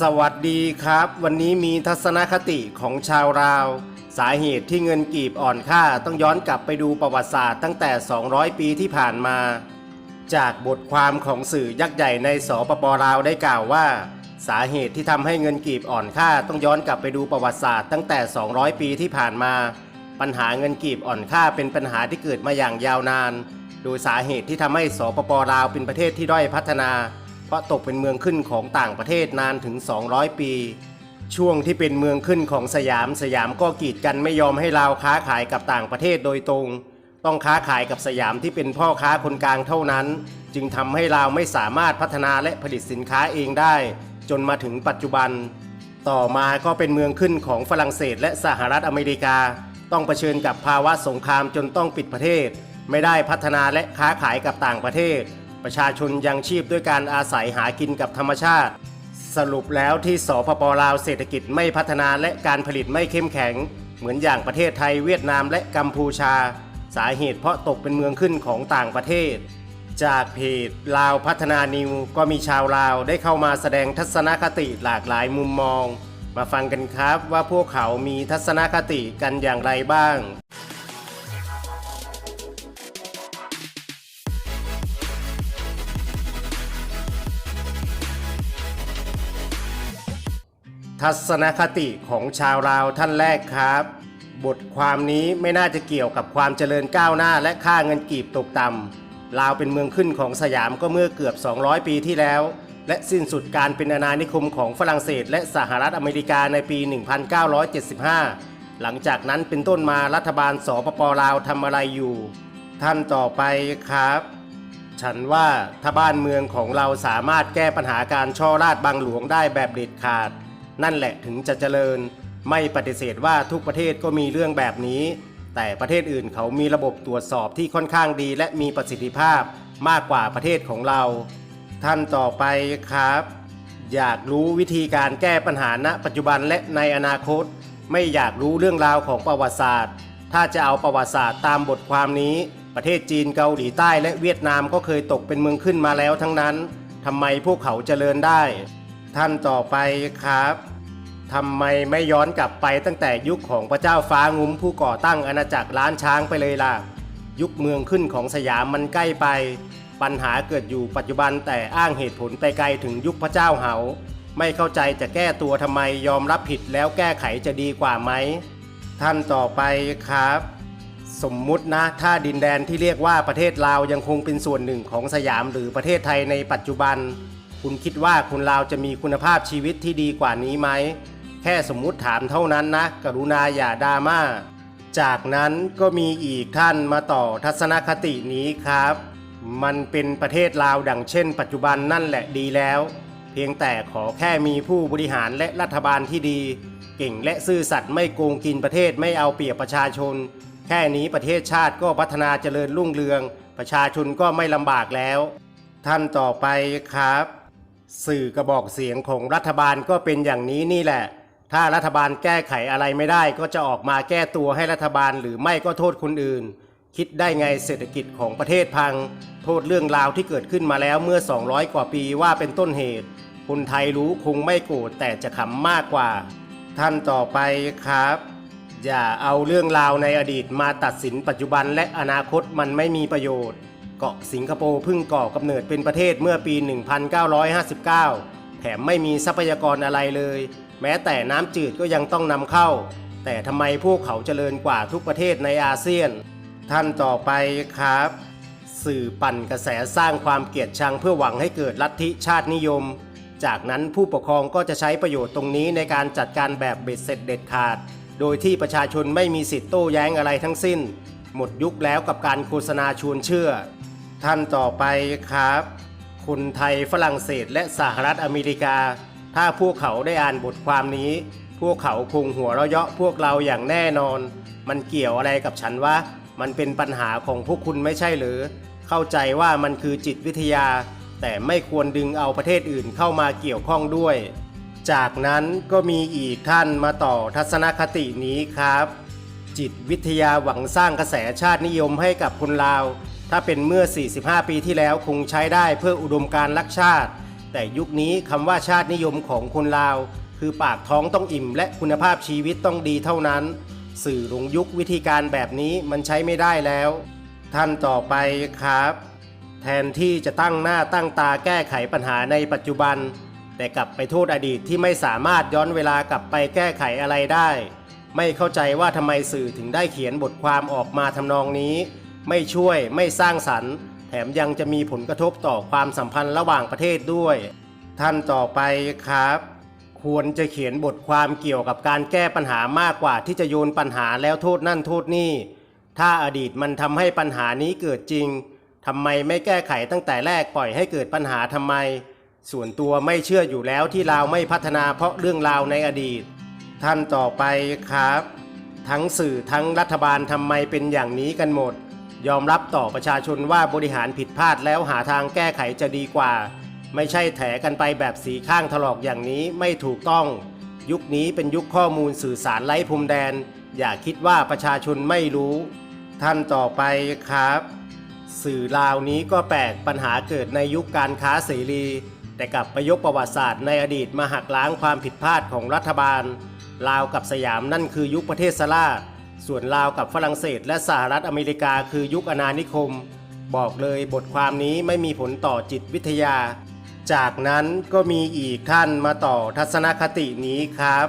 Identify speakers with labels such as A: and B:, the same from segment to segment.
A: สวัสดีครับ วันนี้มีทัศนคติของชาวราว สาเหตุที่เงินกีบอ่อนค่าต้องย้อนกลับไปดูประวัติศาสตร์ตั้งแต่ 200 ปีที่ผ่านมา จากบทความของสื่อยักษ์ใหญ่ในสปปลาวได้กล่าวว่า สาเหตุที่ทำให้เงินกีบอ่อนค่าต้องย้อนกลับไปดูประวัติศาสตร์ตั้งแต่ 200 ปีที่ผ่านมา ปัญหาเงินกีบอ่อนค่าเป็นปัญหาที่เกิดมาอย่างยาวนาน โดยสาเหตุที่ทำให้สปปลาวเป็นประเทศที่ด้อยพัฒนา เพราะตกเป็นเมืองขึ้นของต่างประเทศนานถึง 200 ปี ช่วงที่เป็นเมืองขึ้นของสยามสยามก็กีดกันไม่ยอมให้ลาวค้าขายกับต่างประเทศโดยตรง ต้องค้าขายกับสยามที่เป็นพ่อค้าคนกลางเท่านั้น จึงทำให้ลาวไม่สามารถพัฒนาและผลิตสินค้าเองได้ จนมาถึงปัจจุบัน ต่อมาก็เป็นเมืองขึ้นของฝรั่งเศสและสหรัฐอเมริกา ต้องเผชิญกับภาวะสงครามจนต้องปิดประเทศ ไม่ได้พัฒนาและค้าขายกับต่างประเทศ ประชาชนยังชีพด้วยการอาศัยหากินกับธรรมชาติ สรุปแล้วที่สปปลาวเศรษฐกิจไม่พัฒนาและการผลิตไม่เข้มแข็ง เหมือนอย่างประเทศไทยเวียดนามและกัมพูชา สาเหตุเพราะตกเป็นเมืองขึ้นของต่างประเทศ จากเพจลาวพัฒนานิวก็มีชาวลาวได้เข้ามาแสดงทัศนคติหลากหลายมุมมอง มาฟังกันครับว่าพวกเขามีทัศนคติกันอย่างไรบ้าง ทัศนคติของชาวลาวท่านแรกครับ บทความนี้ไม่น่าจะเกี่ยวกับความเจริญก้าวหน้าและค่าเงินกีบตกต่ำลาวเป็นเมืองขึ้นของสยามก็เมื่อเกือบ 200 ปีที่แล้ว และสิ้นสุดการเป็นอาณานิคมของฝรั่งเศส และสหรัฐอเมริกาในปี 1975 หลังจากนั้นเป็นต้นมารัฐบาลสปปลาวทำอะไรอยู่ ท่านต่อไปครับฉันว่าถ้าบ้านเมืองของเราสามารถแก้ปัญหาการช่อราดบังหลวงได้แบบเด็ดขาด นั่นแหละถึงจะเจริญ ไม่ปฏิเสธว่าทุกประเทศก็มีเรื่องแบบนี้ แต่ประเทศอื่นเขามีระบบตรวจสอบที่ค่อนข้างดี และมีประสิทธิภาพมากกว่าประเทศของเรา ท่านต่อไปครับ อยากรู้วิธีการแก้ปัญหาณ ปัจจุบันและในอนาคต ไม่อยากรู้เรื่องราวของประวัติศาสตร์ ถ้าจะเอาประวัติศาสตร์ตามบทความนี้ ประเทศจีนเกาหลีใต้และเวียดนามก็เคยตกเป็นเมืองขึ้นมาแล้วทั้งนั้นทำไมพวกเขาเจริญได้ ท่านต่อไปครับทำไมไม่ย้อนกลับไปตั้งแต่ยุคของพระเจ้าฟ้างุ้มผู้ก่อตั้งอาณาจักรล้านช้างไปเลยล่ะ ยุคเมืองขึ้นของสยามมันใกล้ไป ปัญหาเกิดอยู่ปัจจุบันแต่อ้างเหตุผลไปไกลถึงยุคพระเจ้าเหา ไม่เข้าใจจะแก้ตัวทำไมยอมรับผิดแล้วแก้ไขจะดีกว่าไหม ท่านต่อไปครับ สมมุตินะ ถ้าดินแดนที่เรียกว่าประเทศลาวยังคงเป็นส่วนหนึ่งของสยามหรือประเทศไทยในปัจจุบัน คุณคิดว่าคนลาวจะมีคุณภาพชีวิตที่ดีกว่านี้ไหม แค่สมมุติถามเท่านั้นนะ กรุณาอย่าดราม่า จากนั้นก็มีอีกท่านมาต่อทัศนคตินี้ครับ มันเป็นประเทศลาวดังเช่น ปัจจุบันนั่นแหละดีแล้ว เพียงแต่ขอแค่มีผู้บริหารและรัฐบาลที่ดี เก่งและซื่อสัตย์ไม่โกงกินประเทศไม่เอาเปรียบประชาชน แค่นี้ประเทศชาติก็พัฒนาเจริญรุ่งเรือง ประชาชนก็ไม่ลำบากแล้ว ท่านต่อไปครับ สื่อกระบอกเสียงของรัฐบาลก็เป็นอย่างนี้นี่แหละ ถ้ารัฐบาลแก้ไขอะไรไม่ได้ ก็จะออกมาแก้ตัวให้รัฐบาลหรือไม่ก็โทษคนอื่น คิดได้ไงเศรษฐกิจของประเทศพัง โทษเรื่องราวที่เกิดขึ้นมาแล้วเมื่อ 200 กว่าปีว่าเป็นต้นเหตุ คนไทยรู้คงไม่โกรธแต่จะขำมากกว่า ท่านต่อไปครับ อย่าเอาเรื่องราวในอดีตมาตัดสินปัจจุบันและอนาคตมันไม่มีประโยชน์ เกาะสิงคโปร์เพิ่งก่อกำเนิดเป็นประเทศเมื่อปี 1959 แถมไม่มีทรัพยากรอะไรเลย แม้แต่น้ำจืดก็ยังต้องนำเข้า แต่ทำไมพวกเขาเจริญกว่าทุกประเทศในอาเซียน ท่านต่อไปครับ สื่อปั่นกระแสสร้างความเกลียดชังเพื่อหวังให้เกิดลัทธิชาตินิยม จากนั้นผู้ปกครองก็จะใช้ประโยชน์ตรงนี้ในการจัดการแบบเบ็ดเสร็จเด็ดขาด โดยที่ประชาชนไม่มีสิทธิ์โต้แย้งอะไรทั้งสิ้น หมดยุคแล้วกับการโฆษณาชวนเชื่อ ท่านต่อไปครับคนไทยฝรั่งเศสและสหรัฐอเมริกา ถ้าพวกเขาได้อ่านบทความนี้ พวกเขาคงหัวเราะเยาะพวกเราอย่างแน่นอน มันเกี่ยวอะไรกับฉันวะมันเป็นปัญหาของพวกคุณไม่ใช่หรือ เข้าใจว่ามันคือจิตวิทยา แต่ไม่ควรดึงเอาประเทศอื่นเข้ามาเกี่ยวข้องด้วย จากนั้นก็มีอีกท่านมาต่อทัศนคตินี้ครับ จิตวิทยาหวังสร้างกระแสชาตินิยมให้กับคนลาว ถ้าเป็นเมื่อ 45 ปีที่แล้วคงใช้ได้เพื่ออุดมการณ์รักชาติ แต่ยุคนี้คำว่าชาตินิยมของคนลาว คือปากท้องต้องอิ่ม และคุณภาพชีวิตต้องดีเท่านั้น สื่อลงยุควิธีการแบบนี้มันใช้ไม่ได้แล้ว ท่านต่อไปครับ แทนที่จะตั้งหน้าตั้งตาแก้ไขปัญหาในปัจจุบัน แต่กลับไปโทษอดีตที่ไม่สามารถย้อนเวลากลับไปแก้ไขอะไรได้ ไม่เข้าใจว่าทำไมสื่อถึงได้เขียนบทความออกมาทำนองนี้ ไม่ช่วยไม่สร้างสรรค์ แถมยังจะมีผลกระทบต่อความสัมพันธ์ระหว่างประเทศด้วย ท่านต่อไปครับ ควรจะเขียนบทความเกี่ยวกับการแก้ปัญหามากกว่าที่จะโยนปัญหาแล้วโทษนั่นโทษนี่ ถ้าอดีตมันทำให้ปัญหานี้เกิดจริงทำไมไม่แก้ไขตั้งแต่แรกปล่อยให้เกิดปัญหาทำไม ส่วนตัวไม่เชื่ออยู่แล้วที่ลาวไม่พัฒนาเพราะเรื่องราวในอดีต ท่านต่อไปครับ ทั้งสื่อทั้งรัฐบาลทำไมเป็นอย่างนี้กันหมด ยอมรับต่อประชาชนว่าบริหารผิดพลาดแล้วหาทางแก้ไขจะดีกว่า ไม่ใช่แถกันไปแบบสีข้างถลอกอย่างนี้ไม่ถูกต้อง ยุคนี้เป็นยุคข้อมูลสื่อสารไร้พรมแดน อย่าคิดว่าประชาชนไม่รู้ ท่านต่อไปครับ สื่อลาวนี้ก็แปลกปัญหาเกิดในยุคการค้าเสรี แต่กลับไปยกประวัติศาสตร์ในอดีตมาหักล้างความผิดพลาดของรัฐบาลลาวกับสยามนั่นคือยุคประเทศสลา ส่วนลาวกับฝรั่งเศสและสหรัฐอเมริกาคือยุคอาณานิคม บอกเลยบทความนี้ไม่มีผลต่อจิตวิทยา จากนั้นก็มีอีกท่านมาต่อทัศนคตินี้ครับ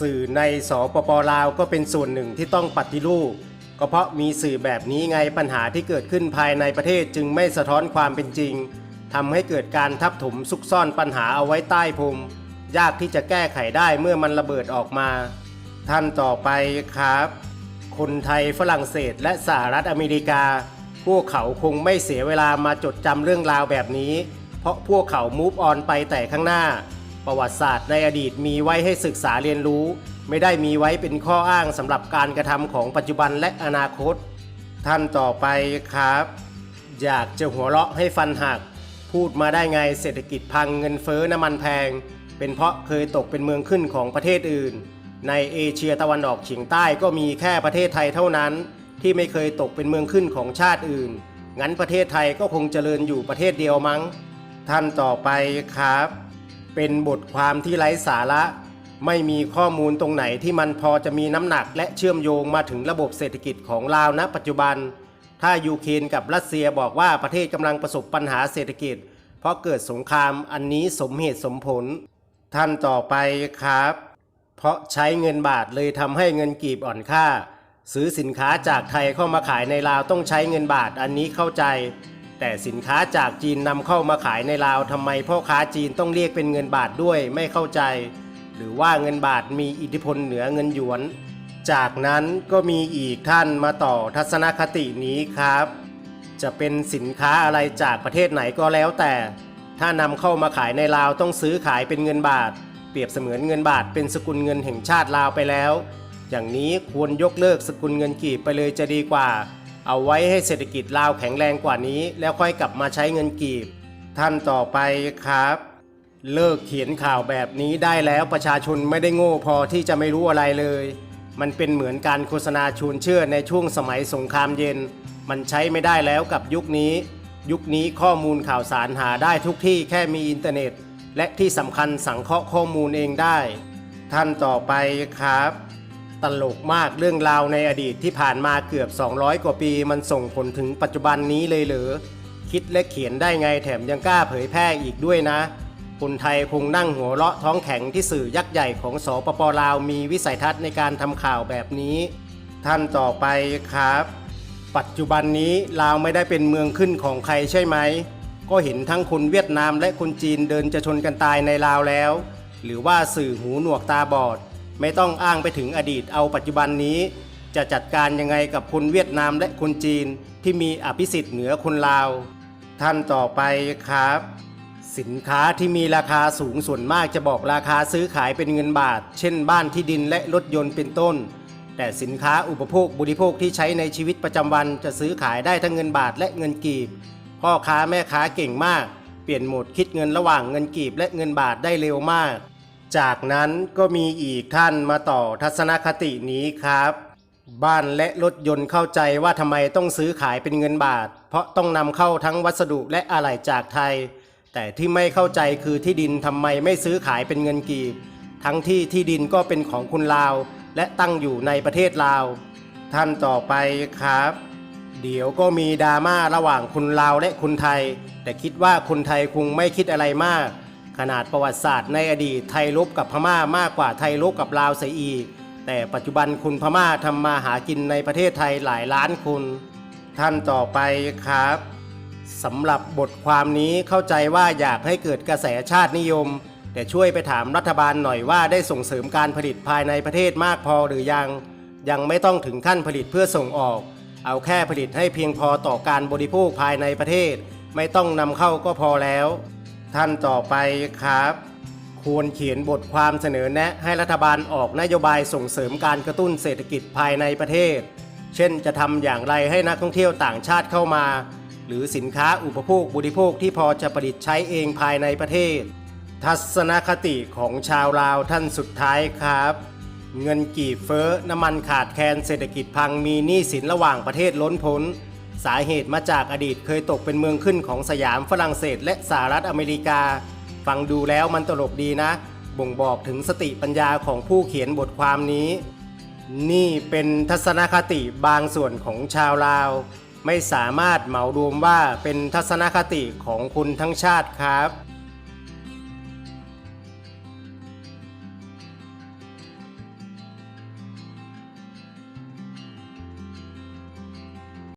A: สื่อในสปปลาวก็เป็นส่วนหนึ่งที่ต้องปฏิรูปก็เพราะมีสื่อแบบนี้ไงปัญหาที่เกิดขึ้นภายในประเทศจึงไม่สะท้อนความเป็นจริงทำให้เกิดการทับถมซุกซ่อนปัญหาเอาไว้ใต้พรมยากที่จะแก้ไขได้เมื่อมันระเบิดออกมา ท่านต่อไปครับ คนไทยฝรั่งเศสและสหรัฐอเมริกา พวกเขาคงไม่เสียเวลามาจดจำเรื่องราวแบบนี้ เพราะพวกเขามูฟออนไปแต่ข้างหน้า ประวัติศาสตร์ในอดีตมีไว้ให้ศึกษาเรียนรู้ ไม่ได้มีไว้เป็นข้ออ้างสำหรับการกระทำของปัจจุบันและอนาคต ท่านต่อไปครับ อยากจะหัวเราะให้ฟันหัก พูดมาได้ไงเศรษฐกิจพังเงินเฟ้อน้ำมันแพง เป็นเพราะเคยตกเป็นเมืองขึ้นของประเทศอื่น ในเอเชียตะวันออกเฉียงใต้ก็มีแค่ประเทศไทยเท่านั้น ที่ไม่เคยตกเป็นเมืองขึ้นของชาติอื่น งั้นประเทศไทยก็คงเจริญอยู่ประเทศเดียวมั้ง ท่านต่อไปครับ เป็นบทความที่ไร้สาระ ไม่มีข้อมูลตรงไหนที่มันพอจะมีน้ำหนักและเชื่อมโยงมาถึงระบบเศรษฐกิจของลาวณ ปัจจุบัน ถ้ายูเครนกับรัสเซียบอกว่าประเทศกำลังประสบปัญหาเศรษฐกิจ เพราะเกิดสงครามอันนี้สมเหตุสมผล ท่านต่อไปครับ เพราะใช้เงินบาทเลยทำให้เงินกีบอ่อนค่า ซื้อสินค้าจากไทยเข้ามาขายในลาวต้องใช้เงินบาทอันนี้เข้าใจ แต่สินค้าจากจีนนำเข้ามาขายในลาวทำไมพ่อค้าจีนต้องเรียกเป็นเงินบาทด้วยไม่เข้าใจ หรือว่าเงินบาทมีอิทธิพลเหนือเงินหยวน จากนั้นก็มีอีกท่านมาต่อทัศนคตินี้ครับ จะเป็นสินค้าอะไรจากประเทศไหนก็แล้วแต่ ถ้านำเข้ามาขายในลาวต้องซื้อขายเป็นเงินบาท รียบเสมือนเงินบาทเป็นสกุลเงินแห่งชาติลาวไปแล้ว อย่างนี้ควรยกเลิกสกุลเงินกีบไปเลยจะดีกว่า เอาไว้ให้เศรษฐกิจลาวแข็งแรงกว่านี้ แล้วค่อยกลับมาใช้เงินกีบ ท่านต่อไปครับ เลิกเขียนข่าวแบบนี้ได้แล้วประชาชนไม่ได้โง่พอที่จะไม่รู้อะไรเลย มันเป็นเหมือนการโฆษณาชวนเชื่อในช่วงสมัยสงครามเย็น มันใช้ไม่ได้แล้วกับยุคนี้ ยุคนี้ข้อมูลข่าวสารหาได้ทุกที่แค่มีอินเทอร์เน็ต และที่สำคัญสังเคราะห์ข้อมูลเองได้ ท่านต่อไปครับ ตลกมากเรื่องราวในอดีตที่ผ่านมาเกือบ 200 กว่าปีมันส่งผลถึงปัจจุบันนี้เลยเหรอคิดและเขียนได้ไงแถมยังกล้าเผยแพร่อีกด้วยนะ คนไทยคงนั่งหัวเราะท้องแข็งที่สื่อยักษ์ใหญ่ของสปปลาวมีวิสัยทัศน์ในการทำข่าวแบบนี้ ท่านต่อไปครับ ปัจจุบันนี้ลาวไม่ได้เป็นเมืองขึ้นของใครใช่ไหม ก็เห็นทั้งคนเวียดนามและคนจีนเดินจะชนกันตายในลาวแล้ว หรือว่าสื่อหูหนวกตาบอด ไม่ต้องอ้างไปถึงอดีตเอาปัจจุบันนี้ จะจัดการยังไงกับคนเวียดนามและคนจีนที่มีอภิสิทธิ์เหนือคนลาว ท่านต่อไปครับ สินค้าที่มีราคาสูงส่วนมากจะบอกราคาซื้อขายเป็นเงินบาท เช่นบ้านที่ดินและรถยนต์เป็นต้น แต่สินค้าอุปโภคบริโภคที่ใช้ในชีวิตประจำวันจะซื้อขายได้ทั้งเงินบาทและเงินกีบ พ่อค้าแม่ค้าเก่งมาก เปลี่ยนโหมดคิดเงินระหว่างเงินกีบและเงินบาทได้เร็วมาก จากนั้นก็มีอีกท่านมาต่อทัศนคตินี้ครับบ้านและรถยนต์เข้าใจว่าทำไมต้องซื้อขายเป็นเงินบาท เพราะต้องนำเข้าทั้งวัสดุและอะไหล่จากไทย แต่ที่ไม่เข้าใจคือที่ดินทำไมไม่ซื้อขายเป็นเงินกีบ ทั้งที่ที่ดินก็เป็นของคุณลาว และตั้งอยู่ในประเทศลาว ท่านต่อไปครับ เดี๋ยวก็มีดราม่าระหว่างคุณลาวและคุณไทย แต่คิดว่าคนไทยคงไม่คิดอะไรมาก ขนาดประวัติศาสตร์ในอดีตไทยลบกับพม่ามากกว่าไทยลบกับลาวเสียอีก แต่ปัจจุบันคุณพม่าทำมาหากินในประเทศไทยหลายล้านคนท่านต่อไปครับสำหรับบทความนี้เข้าใจว่าอยากให้เกิดกระแสชาตินิยม แต่ช่วยไปถามรัฐบาลหน่อยว่าได้ส่งเสริมการผลิตภายในประเทศมากพอหรือยัง ยังไม่ต้องถึงขั้นผลิตเพื่อส่งออก เอาแค่ผลิตให้เพียงพอต่อการบริโภคภายในประเทศ ไม่ต้องนำเข้าก็พอแล้ว ท่านต่อไปครับ ควรเขียนบทความเสนอแนะให้รัฐบาลออกนโยบายส่งเสริมการกระตุ้นเศรษฐกิจภายในประเทศ เช่นจะทำอย่างไรให้นักท่องเที่ยวต่างชาติเข้ามา หรือสินค้าอุปโภคบริโภคที่พอจะผลิตใช้เองภายในประเทศ ทัศนคติของชาวลาวท่านสุดท้ายครับ เงินกี่เฟ้อ น้ำมันขาดแคลนเศรษฐกิจพังมีหนี้สินระหว่างประเทศล้นพ้น สาเหตุมาจากอดีตเคยตกเป็นเมืองขึ้นของสยามฝรั่งเศสและสหรัฐอเมริกา ฟังดูแล้วมันตลกดีนะ บ่งบอกถึงสติปัญญาของผู้เขียนบทความนี้ นี่เป็นทัศนคติบางส่วนของชาวลาว ไม่สามารถเหมารวมว่าเป็นทัศนคติของคุณทั้งชาติครับ